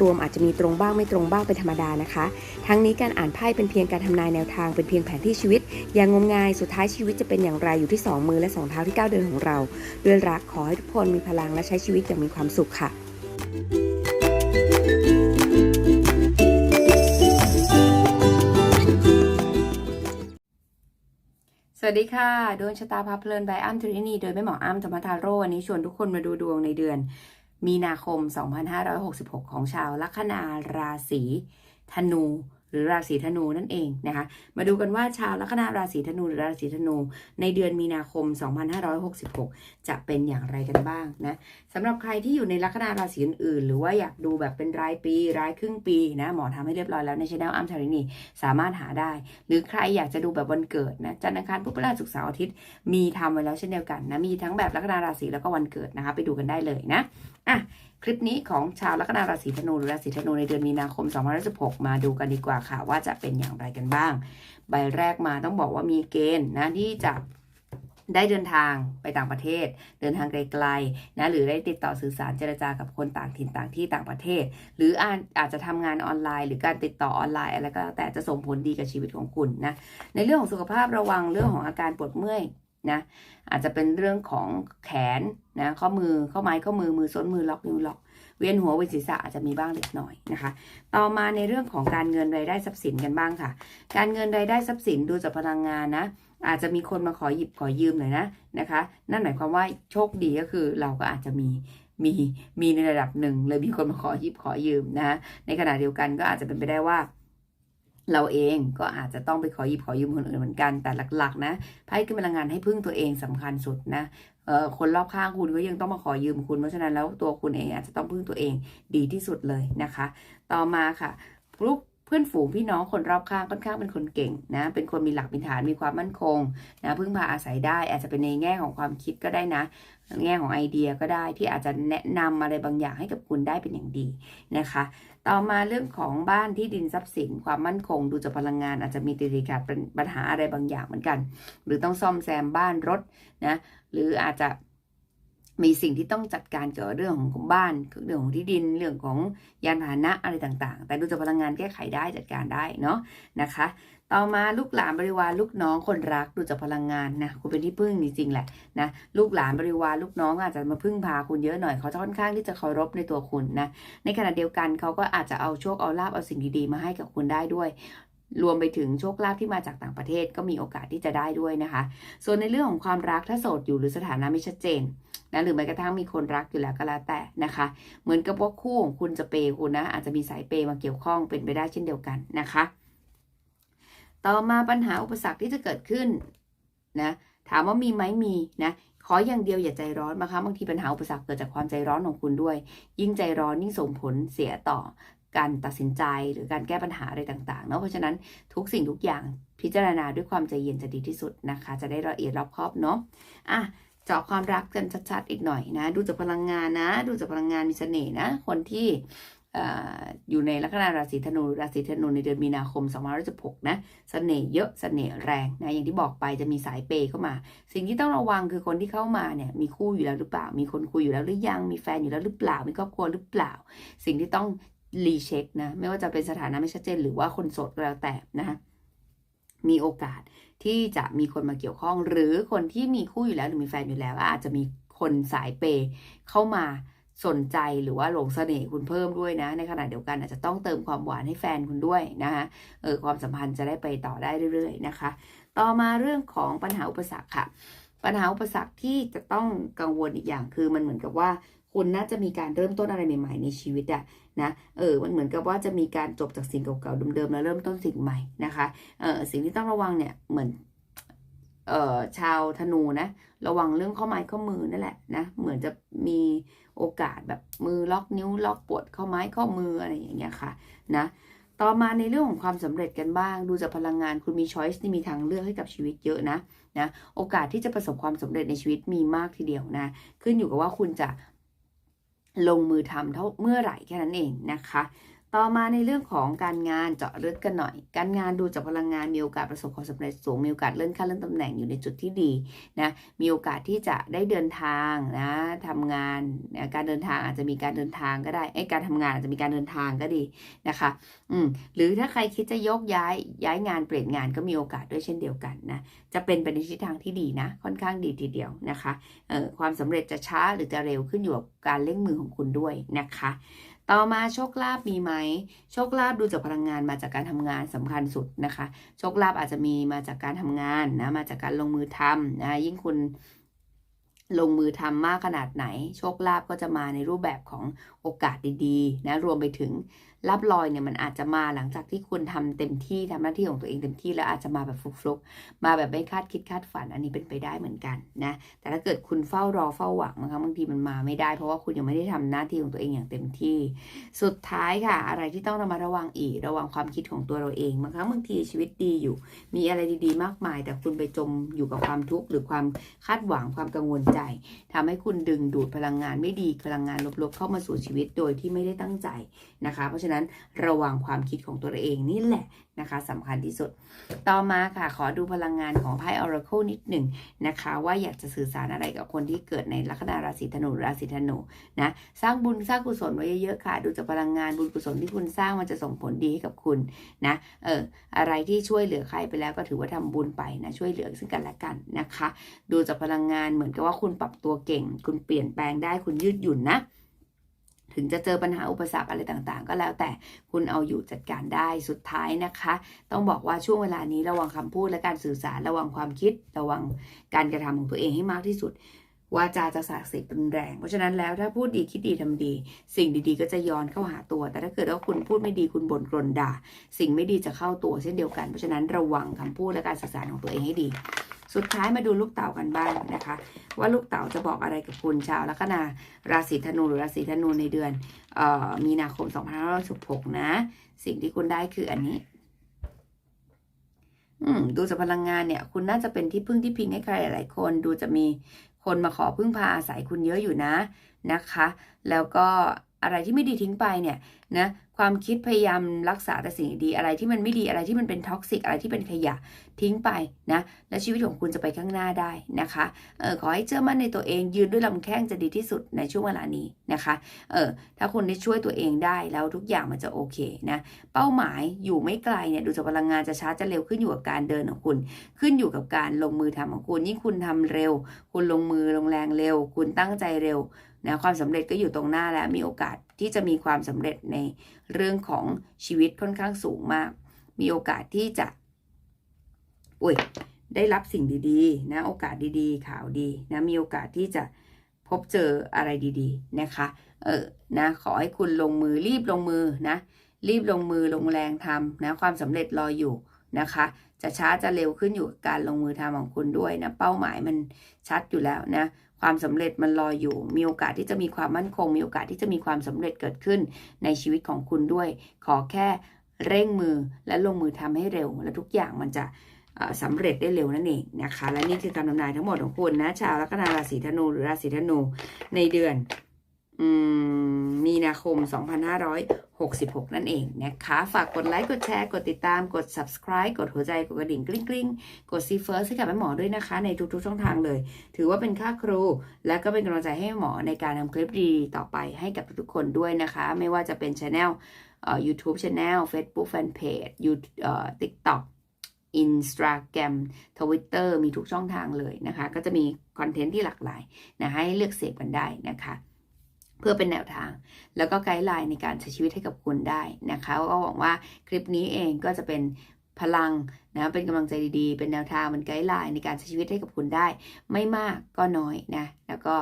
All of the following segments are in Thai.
รวมอาจจะมีตรงบ้างไม่ตรงบ้างเป็นธรรมดานะคะ ทั้งนี้การอ่านไพ่เป็นเพียงการทำนายแนวทางเป็นเพียงแผนที่ชีวิต อย่างงมงายสุดท้ายชีวิตจะเป็นอย่างไรอยู่ที่สองมือและสองเท้าที่ก้าวเดินของเรา ด้วยรักขอให้ทุกคนมีพลังและใช้ชีวิตอย่างมีความสุขค่ะสวัสดีค่ะ ดวงชะตาพาเพลินบายอ้ำทรินีโดยแม่หมออ้ำธรรมทาโร่วันนี้ชวนทุกคนมาดูดวงในเดือน มีนาคม 2566 ของชาวลัคนาราศีธนู หรือราศีธนูนั่นเองนะคะมาดูกันว่าชาวลัคนาราศีธนูหรือราศีธนู ในเดือนมีนาคม 2566 จะเป็นอย่างไรกันบ้างนะสำหรับใครที่อยู่ในลัคนาราศีอื่นๆหรือว่าอยากดูแบบเป็นรายปี รายครึ่งปีนะหมอทำให้เรียบร้อยแล้วในช่องอ้ำทารินีสามารถหาได้ หรือใครอยากจะดูแบบวันเกิดนะจันทร์อังคารพุธพฤหัสศุกร์เสาร์อาทิตย์มีทำไว้แล้วเช่นเดียวกันนะมีทั้งแบบลัคนาราศีแล้วก็วันเกิดนะคะไปดูกันได้เลยนะอะ คลิปนี้ของชาวลัคนาราศีธนูหรือราศีธนูในเดือนมีนาคม2016มาดูกันดีกว่าค่ะ ว่าจะเป็นอย่างไรกันบ้าง ใบแรกมาต้องบอกว่ามีเกณฑ์นะที่จะได้เดินทางไปต่างประเทศ เดินทางไกลๆนะหรือได้ติดต่อสื่อสารเจรจากับคนต่างถิ่นต่างที่ต่างประเทศ หรืออาจอาจจะทำงานออนไลน์ หรือการติดต่อออนไลน์อะไรก็แล้วแต่จะส่งผลดีกับชีวิตของคุณนะในเรื่องของสุขภาพระวังเรื่องของอาการปวดเมื่อย นะอาจจะเป็นเรื่องของแขนนะข้อมือข้อไม้ข้อมือมือส้นมือล็อกนิ้วล็อกเวียนหัวเวียนศีรษะอาจจะมีบ้างเล็กน้อยนะคะ ต่อมาในเรื่องของการเงินรายได้ทรัพย์สินกันบ้างค่ะ การเงินรายได้ทรัพย์สินดูจากพลังงานนะ อาจจะมีคนมาขอหยิบขอยืมหน่อยนะนะคะ นั่นหมายความว่าโชคดีก็คือเราก็อาจจะมีมีมีในระดับหนึ่งเลยมีคนมาขอหยิบขอยืมนะในขณะเดียวกันก็อาจจะเป็นไปได้ว่า เราเองก็อาจจะต้องไปขอหยิบขอยืมคนอื่นเหมือนกัน แต่หลักๆ นะไพ่ขึ้นพลังงานให้พึ่งตัวเองสำคัญสุดนะเอ่อคนรอบข้างคุณก็ยังต้องมาขอยืมคุณเพราะฉะนั้นแล้วตัวคุณเองอาจจะต้องพึ่งตัวเองดีที่สุดเลยนะคะ ต่อมาค่ะลูก พื่อนฝูงพี่น้องคนรอบข้างค่อนข้างเป็นคนเก่งนะ เป็นคนมีหลักมีฐานมีความมั่นคงนะพึ่งพาอาศัยได้ อาจจะเป็นในแง่ของความคิดก็ได้นะแง่ของไอเดียก็ได้ที่อาจจะแนะนำอะไรบางอย่างให้กับคุณได้เป็นอย่างดีนะคะ ต่อมาเรื่องของบ้านที่ดินทรัพย์สิน ความมั่นคง ดูจากพลังงาน อาจจะมีติดขัดปัญหาอะไรบางอย่างเหมือนกัน หรือต้องซ่อมแซมบ้านรถนะหรืออาจจะ มีสิ่งที่ต้องจัดการเกี่ยวกับเรื่องของบ้านเรื่องของที่ดินเรื่องของยานพาหนะอะไรต่างๆ แต่ดูจากพลังงานแก้ไขได้จัดการได้เนาะนะคะ ต่อมาลูกหลานบริวารลูกน้องคนรักดูจากพลังงานนะคุณเป็นที่พึ่งจริงๆแหละนะลูกหลานบริวารลูกน้องอาจจะมาพึ่งพาคุณเยอะหน่อยเขาจะค่อนข้างที่จะเคารพในตัวคุณนะในขณะเดียวกันเขาก็อาจจะเอาโชคเอาลาบเอาสิ่งดีๆมาให้กับคุณได้ด้วยรวมไปถึงโชคลาภที่มาจากต่างประเทศก็มีโอกาสที่จะได้ด้วยนะคะ ส่วนในเรื่องของความรักถ้าโสดอยู่หรือสถานะไม่ชัดเจน นะหรือแม้กระทั่งมีคนรักอยู่แล้วก็แล้วแต่นะคะ เหมือนกับว่าคู่ของคุณจะเปย์คุณนะอาจจะมีสายเปย์มาเกี่ยวข้องเป็นไปได้เช่นเดียวกันนะคะ ต่อมาปัญหาอุปสรรคที่จะเกิดขึ้นนะถามว่ามีไหมมีนะขออย่างเดียวอย่าใจร้อนนะคะบางทีปัญหาอุปสรรคเกิดจากความใจร้อนของคุณด้วย ยิ่งใจร้อนยิ่งส่งผลเสียต่อการตัดสินใจหรือการแก้ปัญหาอะไรต่างๆเนาะเพราะฉะนั้นทุกสิ่งทุกอย่างพิจารณาด้วยความใจเย็นจะดีที่สุดนะคะ จะได้ละเอียดรอบคอบเนาะอะ เจาะความรักกันชัดๆอีกหน่อยนะ ดูจากพลังงานนะ ดูจากพลังงานมีเสน่ห์นะ คนที่อยู่ในลัคนาราศีธนูราศีธนูในเดือนมีนาคม2516นะเสน่ห์เยอะเสน่ห์แรงนะอย่างที่บอกไปจะมีสายเปย์เข้ามา สิ่งที่ต้องระวังคือคนที่เข้ามาเนี่ยมีคู่อยู่แล้วหรือเปล่า มีคนคุยอยู่แล้วหรือยังมีแฟนอยู่แล้วหรือเปล่า มีครอบครัวหรือเปล่า สิ่งที่ต้องรีเช็คนะไม่ว่าจะเป็นสถานะไม่ชัดเจนหรือว่าคนโสดก็แล้วแต่นะคะ มีโอกาสที่จะมีคนมาเกี่ยวข้อง หรือคนที่มีคู่อยู่แล้วหรือมีแฟนอยู่แล้วอาจจะมีคนสายเปย์เข้ามาสนใจหรือว่าหลงเสน่ห์คุณเพิ่มด้วยนะ ในขณะเดียวกันอาจจะต้องเติมความหวานให้แฟนคุณด้วยนะคะเออความสัมพันธ์จะได้ไปต่อได้เรื่อยๆนะคะ ต่อมาเรื่องของปัญหาอุปสรรคค่ะ ปัญหาอุปสรรคที่จะต้องกังวลอีกอย่างคือมันเหมือนกับว่าคุณน่าจะมีการเริ่มต้นอะไรใหม่ ๆ ในชีวิตอะ นะเออมันเหมือนกับว่าจะมีการจบจากสิ่งเก่าๆเดิมๆแล้วเริ่มต้นสิ่งใหม่นะคะเออสิ่งที่ต้องระวังเนี่ยเหมือนเอ่อชาวธนูนะระวังเรื่องข้อไม้ข้อมือนั่นแหละนะเหมือนจะมีโอกาสแบบมือล็อกนิ้วล็อกปวดข้อไม้ข้อมืออะไรอย่างเงี้ยค่ะนะต่อมาในเรื่องของความสำเร็จกันบ้าง ดูจากพลังงานคุณมีช้อยส์ที่มีทางเลือกให้กับชีวิตเยอะนะนะโอกาสที่จะประสบความสำเร็จในชีวิตมีมากทีเดียวนะขึ้นอยู่กับว่าคุณจะ ลงมือทำเท่าเมื่อไหร่แค่นั้นเองนะคะ ต่อมาในเรื่องของการงานเจาะลึกกันหน่อย การงานดูจากพลังงานมีโอกาสประสบความสำเร็จสูงมีโอกาสเลื่อนขั้นเลื่อนตำแหน่งอยู่ในจุดที่ดีนะมีโอกาสที่จะได้เดินทางนะทำงานนะการเดินทางอาจจะมีการเดินทางก็ได้ไอ้การทำงานอาจจะมีการเดินทางก็ดีนะคะอืมหรือถ้าใครคิดจะยกย้ายย้ายงานเปลี่ยนงานก็มีโอกาสด้วยเช่นเดียวกันนะจะเป็นไปในทิศทางที่ดีนะ ค่อนข้างดีทีเดียวนะคะเอ่อความสำเร็จจะช้าหรือจะเร็วขึ้นอยู่กับการเร่งมือของคุณด้วยนะคะ ต่อมาโชคลาภมีไหม โชคลาภดูจากพลังงานมาจากการทำงานสำคัญสุดนะคะ โชคลาภอาจจะมีมาจากการทำงานนะ มาจากการลงมือทำนะ ยิ่งคุณลงมือทำมากขนาดไหน โชคลาภก็จะมาในรูปแบบของโอกาสดีๆนะรวมไปถึงลาบลอยเนี่ยมันอาจจะมาหลังจากที่คุณทำเต็มที่ทำหน้าที่ของตัวเองเต็มที่แล้วอาจจะมาแบบฟลุกๆมาแบบไม่คาดคิดคาดฝันอันนี้เป็นไปได้เหมือนกันนะแต่ถ้าเกิดคุณเฝ้ารอเฝ้าหวังนะคะบางทีมันมาไม่ได้ เพราะว่าคุณยังไม่ได้ทำหน้าที่ของตัวเองอย่างเต็มที่ สุดท้ายค่ะ อะไรที่ต้องระมัดระวังอีก ระวังความคิดของตัวเราเองบางครั้งบางทีชีวิตดีอยู่ มีอะไรดีๆ มากมาย แต่คุณไปจมอยู่กับความทุกข์หรือความคาดหวังความกังวลใจทำให้คุณดึงดูดพลังงานไม่ดีพลังงานลบๆเข้ามาสู่ชีวิตโดยที่ไม่ได้ตั้งใจนะคะเพราะฉะนั้นระวังความคิดของตัวเองนี่แหละนะคะสำคัญที่สุด ต่อมาค่ะ ขอดูพลังงานของไพ่ Oracle นิดหนึ่งนะคะ ว่าอยากจะสื่อสารอะไรกับคนที่เกิดในลัคนาราศีธนูราศีธนูนะสร้างบุญสร้างกุศลไว้เยอะๆค่ะ ดูจากพลังงานบุญกุศลที่คุณสร้างมันจะส่งผลดีให้กับคุณนะเอออะไรที่ช่วยเหลือใครไปแล้วก็ถือว่าทำบุญไปนะช่วยเหลือซึ่งกันและกันนะคะ ดูจากพลังงานเหมือนกับว่าคุณปรับตัวเก่ง คุณเปลี่ยนแปลงได้คุณยืดหยุ่นนะ ถึงจะเจอปัญหาอุปสรรคอะไรต่างๆ ก็แล้วแต่คุณเอาอยู่จัดการได้สุดท้ายนะคะ ต้องบอกว่าช่วงเวลานี้ระวังคำพูดและการสื่อสารระวังความคิด ระวังการกระทำของตัวเองให้มากที่สุด วาจาจะสากสิรุนแรง เพราะฉะนั้นแล้วถ้าพูดดีคิดดีทำดี สิ่งดีๆ ก็จะย้อนเข้าหาตัว แต่ถ้าเกิดว่าคุณพูดไม่ดีคุณบ่นกรนด่า สิ่งไม่ดีจะเข้าตัวเช่นเดียวกัน เพราะฉะนั้นระวังคำพูดและการสื่อสารของตัวเองให้ดี สุดท้ายมาดูลูกเต่ากันบ้างนะคะ ว่าลูกเต่าจะบอกอะไรกับคุณชาวลัคนาราศีธนูหรือราศีธนูในเดือนออมีนาคม2566นะ สิ่งที่คุณได้คืออันนี้ดูจากพลังงานเนี่ย คุณน่าจะเป็นที่พึ่งที่พิงให้ใครหลายคน ดูจะมี คนมาขอพึ่งพาอาศัยคุณเยอะอยู่นะนะคะ แล้วก็อะไรที่ไม่ดีทิ้งไปเนี่ยนะ ความคิดพยายามรักษาแต่สิ่งดีอะไรที่มันไม่ดีอะไรที่มันเป็นท็อกซิกอะไรที่เป็นขยะทิ้งไปนะและชีวิตของคุณจะไปข้างหน้าได้นะคะเออขอให้เชื่อมั่นในตัวเองยืนด้วยลำแข้งจะดีที่สุดในช่วงเวลานี้นะคะเออถ้าคุณได้ช่วยตัวเองได้แล้วทุกอย่างมันจะโอเคนะเป้าหมายอยู่ไม่ไกลเนี่ยดูจากพลังงานจะช้าจะเร็วขึ้นอยู่กับการเดินของคุณ ขึ้นอยู่กับการลงมือทำของคุณยิ่งคุณทำเร็ว คุณลงมือลงแรงเร็ว คุณตั้งใจเร็วนะความสำเร็จก็อยู่ตรงหน้าแล้วมีโอกาส ที่จะมีความสำเร็จในเรื่องของชีวิตค่อนข้างสูงมาก มีโอกาสที่จะอุ้ยได้รับสิ่งดีๆ นะโอกาสดีๆ ข่าวดีนะมีโอกาสที่จะพบเจออะไรดีๆนะคะ เออนะขอให้คุณลงมือรีบลงมือนะ รีบลงมือลงแรงทำนะความสำเร็จรออยู่นะคะ จะช้าจะเร็วขึ้นอยู่กับการลงมือทำของคุณด้วยนะเป้าหมายมันชัดอยู่แล้วนะ ความสำเร็จมันรออยู่ มีโอกาสที่จะมีความมั่นคง มีโอกาสที่จะมีความสำเร็จเกิดขึ้นในชีวิตของคุณด้วย ขอแค่เร่งมือและลงมือทำให้เร็ว และทุกอย่างมันจะเอ่อสำเร็จได้เร็วนั่นเองนะคะ และนี่คือการทำนายทั้งหมดของคุณนะ ชาวลัคนาราศีธนูหรือราศีธนูในเดือน มีนาคม 2566 นั่นเองนะคะ ฝากกดไลค์ กดแชร์ กดติดตาม กด subscribe กดหัวใจ กดกระดิ่งกริ๊งกริ๊งกดซีเฟิร์สให้กับแม่หมอด้วยนะคะ ในทุกๆ ช่องทางเลย ถือว่าเป็นค่าครู และก็เป็นกำลังใจให้หมอในการทำคลิปดีๆต่อไปให้กับทุกๆ คนด้วยนะคะ ไม่ว่าจะเป็นช anel เอ่อ YouTube Channel Facebook Fanpage ยูเอ่อ TikTok Instagram Twitter มีทุกช่องทางเลยนะคะ ก็จะมีคอนเทนต์ที่หลากหลายนะให้เลือกเสพกันได้นะคะ เพื่อเป็นแนวทาง แล้วก็ไกด์ไลน์ในการใช้ชีวิตให้กับคุณได้นะคะ ก็หวังว่าคลิปนี้เองก็จะเป็นพลังนะเป็นกำลังใจดีๆ เป็นแนวทางเป็นไกด์ไลน์ในการใช้ชีวิตให้กับคุณได้ ไม่มากก็น้อยนะ แล้วก็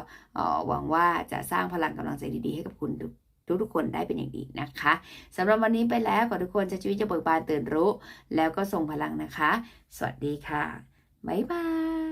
หวังว่าจะสร้างพลังกำลังใจดีๆ ให้กับคุณทุกทุกๆคนได้เป็นอย่างดีนะคะสำหรับวันนี้ไปแล้วขอทุกคนใช้ชีวิตจะเบิกบานตื่นรู้ แล้วก็ส่งพลังนะคะ สวัสดีค่ะ บ๊ายบาย